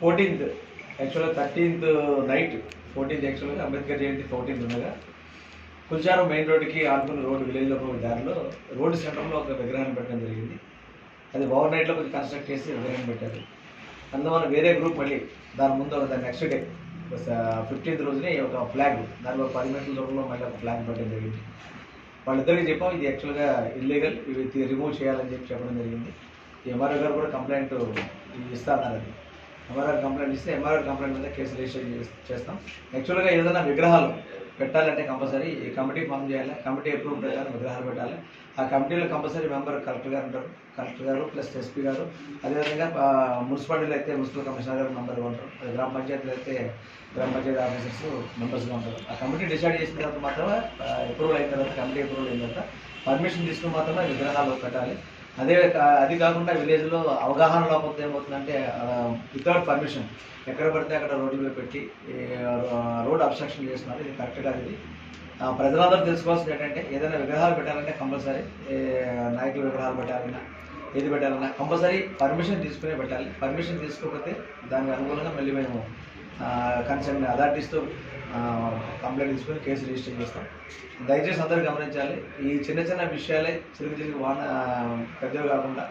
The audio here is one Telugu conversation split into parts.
ఫోర్టీన్త్. యాక్చువల్గా థర్టీన్త్ నైట్. ఫోర్టీన్త్ యాక్చువల్గా అంబేద్కర్ జయంతి ఫోర్టీన్త్ ఉండగా కుల్చారం మెయిన్ రోడ్డుకి ఆనుకున్న రోడ్డు విలేజ్లో ఒక దారిలో రోడ్డు సెంటర్లో ఒక విగ్రహాన్ని పెట్టడం జరిగింది. అది ఓవర్ నైట్లో కొంచెం కన్స్ట్రక్ట్ చేసి విగ్రహం పెట్టారు. అందువల్ల వేరే గ్రూప్ మళ్ళీ దాని ముందు ఒక దాని నెక్స్ట్ డే ఫిఫ్టీన్త్ రోజునే ఒక ఫ్లాగ్ దానిలో పది మీటర్ల దూరంలో మళ్ళీ ఒక ఫ్లాగ్ పెట్టడం జరిగింది. వాళ్ళిద్దరికి చెప్పాం ఇది యాక్చువల్గా ఇల్లీగల్ ఇవి రిమూవ్ చేయాలని చెప్పి చెప్పడం జరిగింది. ఎంఆర్ఓ గారు కూడా కంప్లైంట్ ఇస్తా అన్నారు అది. ఎంఆర్ఆర్ కంప్లైంట్ ఇస్తే ఎంఆర్ఆర్ కంప్లైంట్ మీద కేసు రిజిస్టర్ చేస్తాం. యాక్చువల్గా ఏదైనా విగ్రహాలు పెట్టాలంటే కంపల్సరీ ఈ కమిటీ ఫామ్ చేయాలి. కమిటీ అప్రూవ్ ప్రకారం విగ్రహాలు పెట్టాలి. ఆ కమిటీలో కంపల్సరీ మెంబర్ కలెక్టర్ గారు ఉంటారు. కలెక్టర్ గారు ప్లస్ ఎస్పీ గారు. అదేవిధంగా మున్సిపాలిటీలు మున్సిపాలిటీలో అయితే మున్సిపల్ కమిషనర్ గారు మెంబర్గా ఉంటారు. గ్రామ పంచాయతీలు అయితే గ్రామ పంచాయతీ ఆఫీసర్స్ మెంబర్స్గా ఉంటారు. ఆ కమిటీ డిసైడ్ చేసిన తర్వాత మాత్రమే అప్రూవల్ అయిన తర్వాత కమిటీ అప్రూవల్ అయిన తర్వాత పర్మిషన్ తీసుకుని మాత్రమే విగ్రహాలు పెట్టాలి. అదే కా- అది కాకుండా విలేజ్లో అవగాహన లోపంతో ఏమవుతుందంటే వితౌట్ పర్మిషన్ ఎక్కడ పడితే అక్కడ రోడ్డు మీద పెట్టి రోడ్ అబ్స్ట్రక్షన్ చేస్తున్నారు. ఇది కరెక్ట్ కాదు ఇది. ప్రజలందరూ తెలుసుకోవాల్సింది ఏంటంటే ఏదైనా విగ్రహాలు పెట్టాలంటే కంపల్సరీ నాయకుల విగ్రహాలు పెట్టాలన్నా ఏది పెట్టాలన్నా కంపల్సరీ పర్మిషన్ తీసుకునే పెట్టాలి. పర్మిషన్ తీసుకోకపోతే దానికి అనుగుణంగా మళ్ళీ మేము కన్సర్న్ అథారిటీస్తో కంప్లైంట్ తీసుకొని కేసు రిజిస్టర్ చేస్తాం. దయచేసి అందరూ గమనించాలి. ఈ చిన్న చిన్న విషయాలే చిరుగు చిరుగు వాన పెద్దవి కాకుండా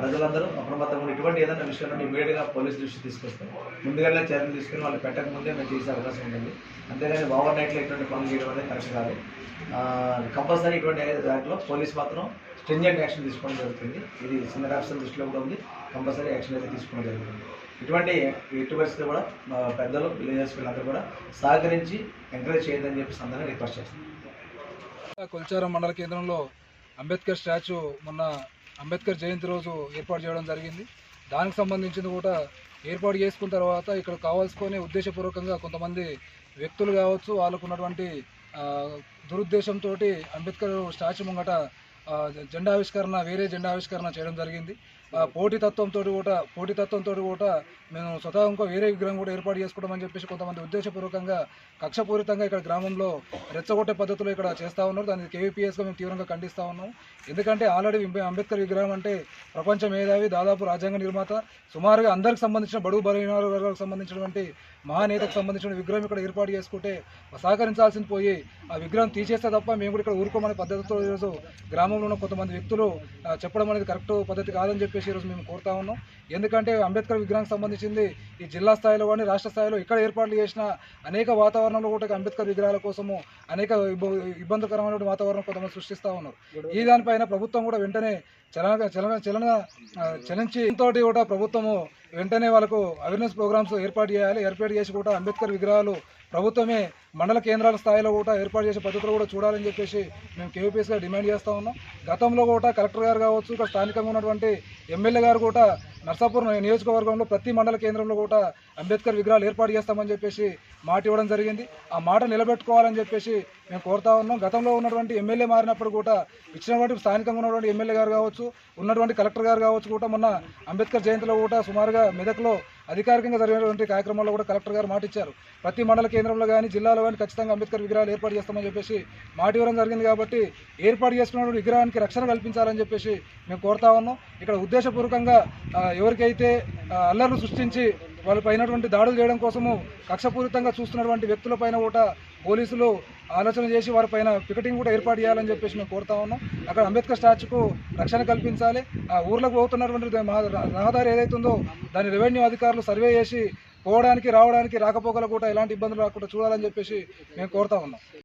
ప్రజలందరూ అప్రమత్తంగా ఇటువంటి ఏదైనా విషయాలను ఇమీడియట్గా పోలీస్ దృష్టి తీసుకొస్తాం. ముందుగానే చర్యలు తీసుకుని వాళ్ళు పెట్టక ముందే మేము చేసే అవకాశం ఉంటుంది. అంతేగాని ఓవర్ నైట్లో ఇటువంటి పనులు చేయడం అనేది కరెక్ట్ కాదు. కంపల్సరీ ఇటువంటి దాంట్లో పోలీస్ మాత్రం స్ట్రింజెంట్ యాక్షన్ తీసుకోవడం జరుగుతుంది. ఇది సీనియర్ ఆఫీసర్ దృష్టిలో కూడా ఉంది. కంపల్సరీ యాక్షన్ అయితే తీసుకోవడం జరుగుతుంది. ఇటువంటి ఎట్టి పరిస్థితులు కూడా మా పెద్దలు విలేజర్స్ వీళ్ళందరూ కూడా సహకరించి ఎంకరేజ్ చేయదని చెప్పి సందర్భంగా రిక్వెస్ట్ చేస్తాం. కొల్చారం మండల కేంద్రంలో అంబేద్కర్ స్టాచ్యూ మొన్న అంబేద్కర్ జయంతి రోజు ఏర్పాటు చేయడం జరిగింది. దానికి సంబంధించింది కూడా ఏర్పాటు చేసుకున్న తర్వాత ఇక్కడ కావాల్సుకొని ఉద్దేశపూర్వకంగా కొంతమంది వ్యక్తులు కావచ్చు వాళ్ళకు ఉన్నటువంటి దురుద్దేశంతో అంబేద్కర్ స్టాచ్యూ ముంగట జెండా ఆవిష్కరణ వేరే జెండా ఆవిష్కరణ చేయడం జరిగింది. పోటీతత్వంతో కూడా పోటీతత్వంతో కూడా మేము స్వతహా ఇంకో వేరే విగ్రహం కూడా ఏర్పాటు చేసుకుంటామని చెప్పేసి కొంతమంది ఉద్దేశపూర్వకంగా కక్షపూరితంగా ఇక్కడ గ్రామంలో రెచ్చగొట్టే పద్ధతిలో ఇక్కడ చేస్తూ ఉన్నారు. దాన్ని కేవీపీఎస్గా మేము తీవ్రంగా ఖండిస్తూ ఉన్నాం. ఎందుకంటే ఆల్రెడీ అంబేద్కర్ విగ్రహం అంటే ప్రపంచ మేధావి దాదాపు రాజ్యాంగ నిర్మాత సుమారుగా అందరికి సంబంధించిన బడుగు బలహీన వర్గాలకు సంబంధించినటువంటి మహానేతకు సంబంధించిన విగ్రహం ఇక్కడ ఏర్పాటు చేసుకుంటే సహకరించాల్సింది పోయి ఆ విగ్రహం తీసేస్తే తప్ప మేము కూడా ఇక్కడ ఊరుకోమనే పద్ధతితో ఈరోజు గ్రామంలో ఉన్న కొంతమంది వ్యక్తులు చెప్పడం అనేది కరెక్ట్ పద్ధతి కాదని చెప్పి చెప్పేసి ఈరోజు మేము కోరుతా ఉన్నాం. ఎందుకంటే అంబేద్కర్ విగ్రహానికి సంబంధించింది ఈ జిల్లా స్థాయిలో కానీ రాష్ట్ర స్థాయిలో ఇక్కడ ఏర్పాట్లు చేసిన అనేక వాతావరణంలో కూడా అంబేద్కర్ విగ్రహాల కోసము అనేక ఇబ్బ- ఇబ్బందికరమైన వాతావరణం కొంతమంది సృష్టిస్తూ ఉన్నారు. ఈ దానిపైన ప్రభుత్వం కూడా వెంటనే చలన చలన చలన చలించి తోటి కూడా ప్రభుత్వము వెంటనే వాళ్ళకు అవేర్నెస్ ప్రోగ్రామ్స్ ఏర్పాటు చేయాలి. ఏర్పాటు చేసి కూడా అంబేద్కర్ విగ్రహాలు ప్రభుత్వమే మండల కేంద్రాల స్థాయిలో కూడా ఏర్పాటు చేసే పద్ధతులు కూడా చూడాలని చెప్పేసి మేము కేవీపీఎస్గా డిమాండ్ చేస్తూ ఉన్నాం. గతంలో కూడా కలెక్టర్ గారు కావచ్చు ఇక్కడ స్థానికంగా ఉన్నటువంటి ఎమ్మెల్యే గారు కూడా నర్సాపూర్ నియోజకవర్గంలో ప్రతి మండల కేంద్రంలో కూడా అంబేద్కర్ విగ్రహాలు ఏర్పాటు చేస్తామని చెప్పేసి మాట ఇవ్వడం జరిగింది. ఆ మాట నిలబెట్టుకోవాలని చెప్పేసి మేము కోరుతా ఉన్నాం. గతంలో ఉన్నటువంటి ఎమ్మెల్యే మారినప్పుడు కూడా ఇచ్చినటువంటి స్థానికంగా ఉన్నటువంటి ఎమ్మెల్యే గారు కావచ్చు ఉన్నటువంటి కలెక్టర్ గారు కావచ్చు కూడా మొన్న అంబేద్కర్ జయంతిలో కూడా సుమారుగా మెదక్లో అధికారికంగా జరిగినటువంటి కార్యక్రమాల్లో కూడా కలెక్టర్ గారు మాట ఇచ్చారు ప్రతి మండల కేంద్రంలో కానీ జిల్లాలో కానీ ఖచ్చితంగా అంబేద్కర్ విగ్రహాలు ఏర్పాటు చేస్తామని చెప్పేసి మాట ఇవ్వడం జరిగింది కాబట్టి ఏర్పాటు చేసుకున్నటువంటి విగ్రహానికి రక్షణ కల్పించాలని చెప్పేసి మేము కోరుతా ఉన్నాం. ఇక్కడ ఉద్దేశపూర్వకంగా ఎవరికైతే అల్లర్లు సృష్టించి వాళ్ళపైనటువంటి దాడులు చేయడం కోసము కక్షపూరితంగా చూస్తున్నటువంటి వ్యక్తులపైన కూడా పోలీసులు ఆలోచన చేసి వారిపైన పికెటింగ్ కూడా ఏర్పాటు చేయాలని చెప్పేసి మేము కోరుతా ఉన్నాం. అక్కడ అంబేద్కర్ స్టాచ్యూకు రక్షణ కల్పించాలి. ఆ ఊర్లకు పోతున్నటువంటి రహదారి ఏదైతుందో దాని రెవెన్యూ అధికారులు సర్వే చేసి పోవడానికి రావడానికి రాకపోకలు కూడా ఎలాంటి ఇబ్బందులు రాకుండా చూడాలని చెప్పేసి మేము కోరుతా ఉన్నాం.